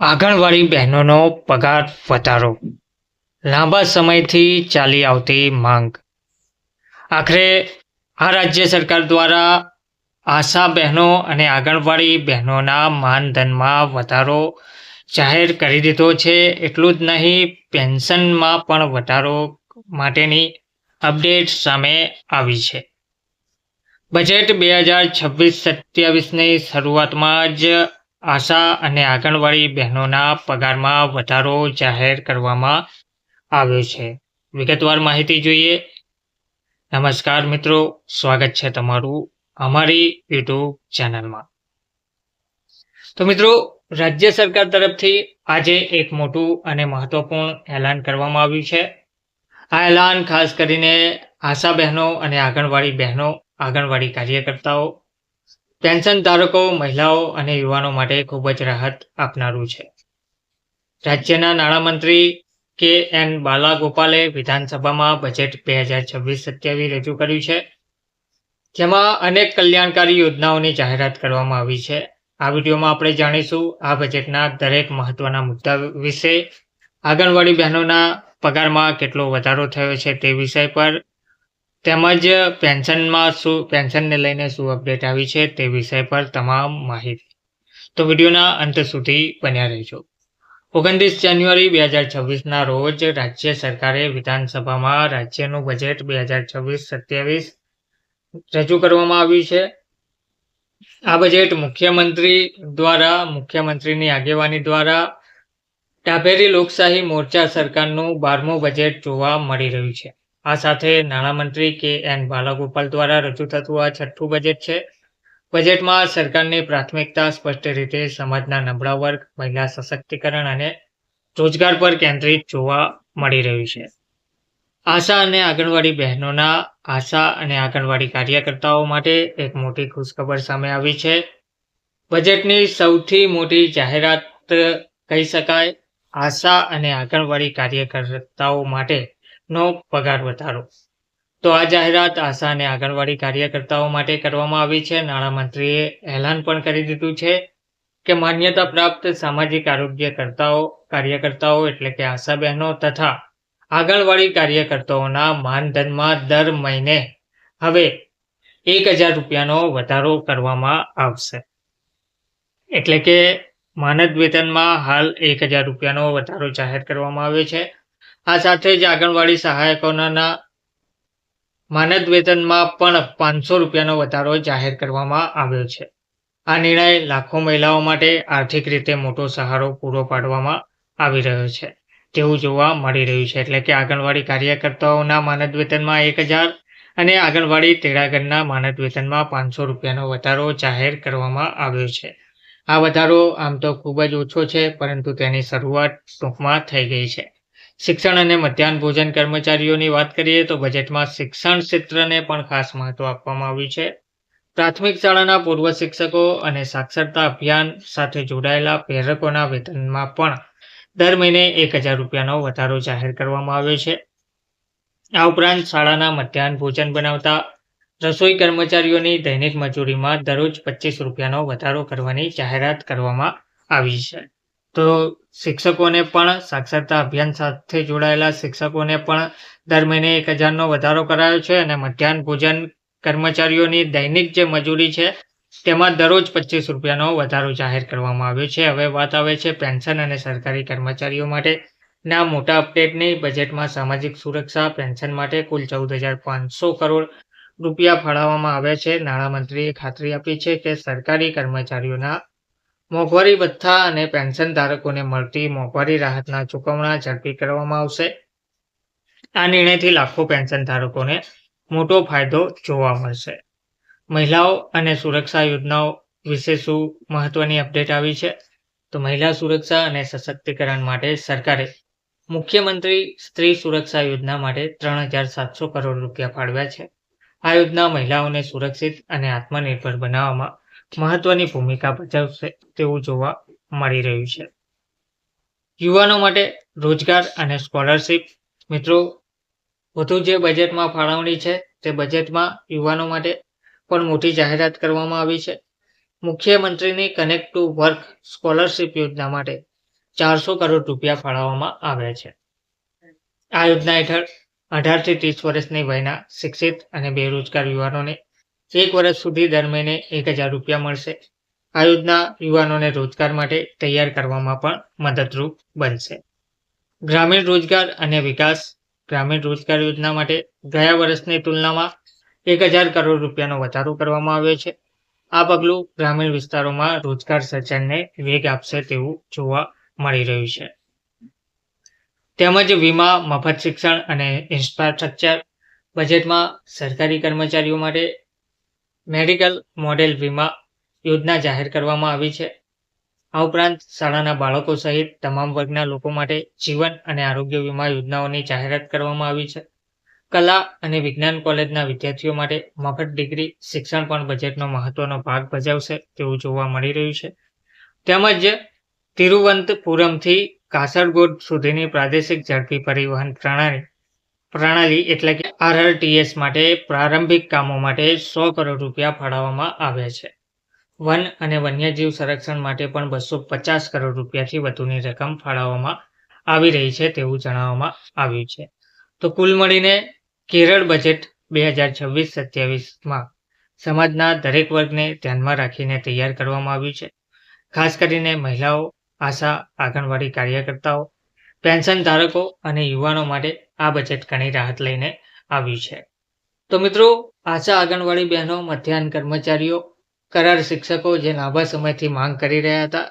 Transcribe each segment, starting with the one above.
આંગણવાડી બહેનોનો પગાર વધારો. લાંબા સમયથી ચાલી આવતી માંગ. આખરે આ રાજ્ય સરકાર દ્વારા આશા બહેનો અને આંગણવાડી બહેનોના માનધનમાં વધારો જાહેર કરી દીધો છે. એટલું જ નહીં, પેન્શનમાં પણ વધારો માટેની અપડેટ સામે આવી છે. બજેટ બે હજાર છવ્વીસ સત્યાવીસની શરૂઆતમાં જ આશા અને આંગણવાડી બહેનોના પગારમાં વધારો જાહેર કરવામાં આવ્યો છે. વિગતવાર માહિતી જોઈએ. નમસ્કાર મિત્રો, સ્વાગત છે તમારું અમારી યુટ્યુબ ચેનલમાં. તો મિત્રો, રાજ્ય સરકાર તરફથી આજે એક મોટું અને મહત્વપૂર્ણ એલાન કરવામાં આવ્યું છે. આ એલાન ખાસ કરીને આશા બહેનો અને આંગણવાડી બહેનો, આંગણવાડી કાર્યકર્તાઓ પેન્શન ધારકો, મહિલાઓ અને યુવાનો માટે ખૂબ જ રાહત આપનારું છે. રાજ્યના નાણામંત્રી કે એન બાલાગોપાલે વિધાનસભામાં બજેટ બે હજાર છવ્વીસ સત્યાવીસ રજૂ કર્યું છે. જેમાં અનેક કલ્યાણકારી યોજનાઓની જાહેરાત કરવામાં આવી છે. આ વિડીયોમાં આપણે જાણીશું આ બજેટના દરેક મહત્વના મુદ્દા વિશે. આંગણવાડી બહેનોના પગારમાં કેટલો વધારો થયો છે તે વિષય પર તેમજ પેન્શનમાં શું, પેન્શનને લઈને શું અપડેટ આવી છે તે વિષય પર તમામ માહિતી. તો વિડીયોના અંત સુધી બન્યા રહેજો. ઓગણત્રીસ જાન્યુઆરી બે હજાર છવ્વીસના રોજ રાજ્ય સરકારે વિધાનસભામાં રાજ્યનું બજેટ બે હજાર છવ્વીસ સત્યાવીસ રજૂ કરવામાં આવ્યું છે. આ બજેટ મુખ્યમંત્રી દ્વારા, મુખ્યમંત્રીની આગેવાની દ્વારા ડાભેરી લોકશાહી મોરચા સરકારનું બારમું બજેટ જોવા મળી રહ્યું છે. આ સાથે નાણામંત્રી કે એન બાલાગોપાલ દ્વારા રજૂ થતું આ છઠ્ઠું બજેટ છે. બજેટમાં સરકારની પ્રાથમિકતા સ્પષ્ટ રીતે સમાજના નબળા વર્ગ, મહિલા સશક્તિકરણ અને રોજગાર પર કેન્દ્રિત જોવા મળી રહ્યું છે. આશા અને આંગણવાડી બહેનોના આશા અને આંગણવાડી કાર્યકર્તાઓ માટે એક મોટી ખુશખબર સામે આવી છે. બજેટની સૌથી મોટી જાહેરાત કહી શકાય. આશા અને આંગણવાડી કાર્યકર્તાઓ માટે નો પગાર વધારો. તો આ જાહેરાત આશા અને આંગણવાડી કાર્યકર્તાઓ માટે કરવામાં આવી છે. નાણામંત્રીએ એલાન પણ કરી દીધું છે કે માન્યતા પ્રાપ્ત સામાજિક આરોગ્યકર્તાઓ કાર્યકર્તાઓ એટલે કે આશા બહેનો તથા આંગણવાડી કાર્યકર્તાઓના માનધનમાં દર મહિને હવે એક હજાર રૂપિયાનો વધારો કરવામાં આવશે. એટલે કે માનદ વેતનમાં હાલ એક હજાર રૂપિયાનો વધારો જાહેર કરવામાં આવ્યો છે. આ સાથે જ આંગણવાડી સહાયકોના માનદ વેતનમાં પણ પાંચસો રૂપિયાનો વધારો જાહેર કરવામાં આવ્યો છે. આ નિર્ણય લાખો મહિલાઓ માટે આર્થિક રીતે મોટો સહારો પૂરો પાડવામાં આવી રહ્યો છે. તેવું જોવા મળી રહ્યું છે એટલે કે આંગણવાડી કાર્યકર્તાઓના માનદ વેતનમાં એક હજાર અને આંગણવાડી તેડાગરના માનદ વેતનમાં પાંચસો રૂપિયાનો વધારો જાહેર કરવામાં આવ્યો છે. આ વધારો આમ તો ખૂબ જ ઓછો છે પરંતુ તેની શરૂઆત ટૂંકમાં થઈ ગઈ છે. શિક્ષણ અને મધ્યાહન ભોજન કર્મચારીઓની વાત કરીએ તો બજેટમાં શિક્ષણ ક્ષેત્રને પણ ખાસ મહત્વ આપવામાં આવ્યું છે. પ્રાથમિક શાળાના પૂર્વ શિક્ષકો અને સાક્ષરતા અભિયાન સાથે જોડાયેલા પ્રેરકોના વેતનમાં પણ દર મહિને એક હજાર રૂપિયાનો વધારો જાહેર કરવામાં આવ્યો છે. આ ઉપરાંત શાળાના મધ્યાહન ભોજન બનાવતા રસોઈ કર્મચારીઓની દૈનિક મજૂરીમાં દરરોજ પચીસ રૂપિયાનો વધારો કરવાની જાહેરાત કરવામાં આવી છે. તો શિક્ષકોને પણ સાક્ષરતા અભિયાન સાથે જોડાયેલા શિક્ષકોને પણ દર મહિને એક હજારનો વધારો કરાયો છે અને મધ્યાહન ભોજન કર્મચારીઓની દૈનિક જે મજૂરી છે, તેમાં દરરોજ પચીસ રૂપિયાનો વધારો જાહેર કરવામાં આવ્યો છે. હવે વાત આવે છે પેન્શન અને સરકારી કર્મચારીઓ માટે. ના, મોટા અપડેટની બજેટમાં સામાજિક સુરક્ષા, પેન્શન માટે કુલ ચૌદ હજાર પાંચસો કરોડ રૂપિયા ફાળવવામાં આવ્યા છે. નાણામંત્રીએ ખાતરી આપી છે કે સરકારી કર્મચારીઓના મોંઘવારી ભથ્થા અને પેન્શન ધારકોને મળતી મોંઘવારી રાહતના ચૂકવણા ઝડપી કરવામાં આવશે. આ નિર્ણયથી લાખો પેન્શન ધારકોને મોટો ફાયદો જોવા મળશે. મહિલાઓ અને સુરક્ષા યોજનાઓ વિશે શું મહત્વની અપડેટ આવી છે? તો મહિલા સુરક્ષા અને સશક્તિકરણ માટે સરકારે મુખ્યમંત્રી સ્ત્રી સુરક્ષા યોજના માટે ત્રણ હજાર સાતસો કરોડ રૂપિયા ફાળવ્યા છે. આ યોજના મહિલાઓને સુરક્ષિત અને આત્મનિર્ભર બનાવવામાં મહત્વની ભૂમિકા ભજવશે તેવું જોવા મળી રહ્યું છે. યુવાનો માટે રોજગાર અને સ્કોલરશિપ મિત્રો, વધુ જે બજેટમાં ફાળવણી છે તે બજેટમાં યુવાનો માટે પણ મોટી જાહેરાત કરવામાં આવી છે. મુખ્યમંત્રીની કનેક્ટ ટુ વર્ક સ્કોલરશિપ યોજના માટે ચારસો કરોડ રૂપિયા ફાળવવામાં આવ્યા છે. આ યોજના હેઠળ અઢારથી ત્રીસ વર્ષની વયના શિક્ષિત અને બેરોજગાર યુવાનોને એક વર્ષ સુધી દર મહિને એક હજાર રૂપિયા મળશે. આ યોજના યુવાનોને રોજગાર માટે તૈયાર કરવામાં પણ મદદરૂપ બનશે. ગ્રામીણ રોજગાર અને વિકાસ. ગ્રામીણ રોજગાર યોજના માટે ગયા વર્ષની તુલનામાં એક હજાર કરોડ રૂપિયાનો વધારો કરવામાં આવ્યો છે. આ પગલું ગ્રામીણ વિસ્તારોમાં રોજગાર સર્જનને વેગ આપશે તેવું જોવા મળી રહ્યું છે. તેમજ વીમા, મફત શિક્ષણ અને ઇન્ફ્રાસ્ટ્રક્ચર. બજેટમાં સરકારી કર્મચારીઓ માટે મેડિકલ મોડેલ વીમા યોજના જાહેર કરવામાં આવી છે. આ ઉપરાંત શાળાના બાળકો સહિત તમામ વર્ગના લોકો માટે જીવન અને આરોગ્ય વીમા યોજનાઓની જાહેરાત કરવામાં આવી છે. કલા અને વિજ્ઞાન કોલેજના વિદ્યાર્થીઓ માટે મફત ડિગ્રી, શિક્ષણ પણ બજેટનો મહત્વનો ભાગ ભજવશે તેવું જોવા મળી રહ્યું છે. તેમજ તિરુવંતપુરમથી કાસરગોડ સુધીની પ્રાદેશિક ઝડપી પરિવહન પ્રણાલી પ્રણાલી એટલે કે આરઆરટીએસ માટે પ્રારંભિક કામો માટે સો કરોડ રૂપિયા ફાળવવામાં આવ્યા છે. વન અને વન્યજીવ સંરક્ષણ માટે પણ બસો પચાસ કરોડ રૂપિયાથી વધુની રકમ ફાળવવામાં આવી રહી છે તેવું જણાવવામાં આવ્યું છે. તો કુલ મળીને કેરળ બજેટ બે હજાર છવ્વીસ સત્યાવીસમાં સમાજના દરેક વર્ગને ધ્યાનમાં રાખીને તૈયાર કરવામાં આવ્યું છે. ખાસ કરીને મહિલાઓ, આશા, આંગણવાડી કાર્યકર્તાઓ પેન્શન ધારકો અને યુવાનો માટે આ બજેટ ઘણી રાહત લઈને આવ્યું છે. તો મિત્રો, આશા આંગણવાડી બહેનો, મધ્યાહન કર્મચારીઓ, કરાર શિક્ષકો જે લાંબા સમયથી માંગ કરી રહ્યા હતા,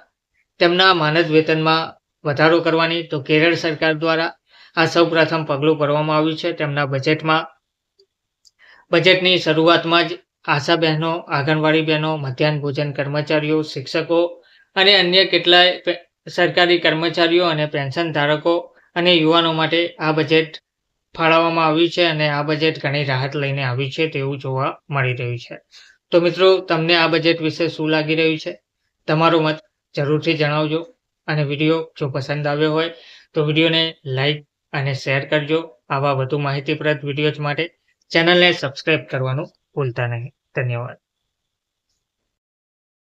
તેમના માનદ વેતનમાં વધારો કરવાની તો કેરળ સરકાર દ્વારા આ સૌ પ્રથમ પગલું ભરવામાં આવ્યું છે. તેમના બજેટમાં, બજેટની શરૂઆતમાં જ આશા બહેનો, આંગણવાડી બહેનો, મધ્યાહન ભોજન કર્મચારીઓ, શિક્ષકો અને અન્ય કેટલાય સરકારી કર્મચારીઓ અને પેન્શન ધારકો અને યુવાનો માટે આ બજેટ ફાળવવામાં આવ્યું છે અને આ બજેટ ઘણી રાહત લઈને આવ્યું છે તેવું જોવા મળી રહ્યું છે. તો મિત્રો, તમને આ બજેટ વિશે શું લાગી રહ્યું છે? તમારો મત જરૂરથી જણાવજો અને વીડિયો જો પસંદ આવ્યો હોય તો વિડીયોને લાઈક અને શેર કરજો. આવા વધુ માહિતીપ્રદ વિડીયોઝ માટે ચેનલને સબસ્ક્રાઈબ કરવાનું ભૂલતા નહીં. ધન્યવાદ.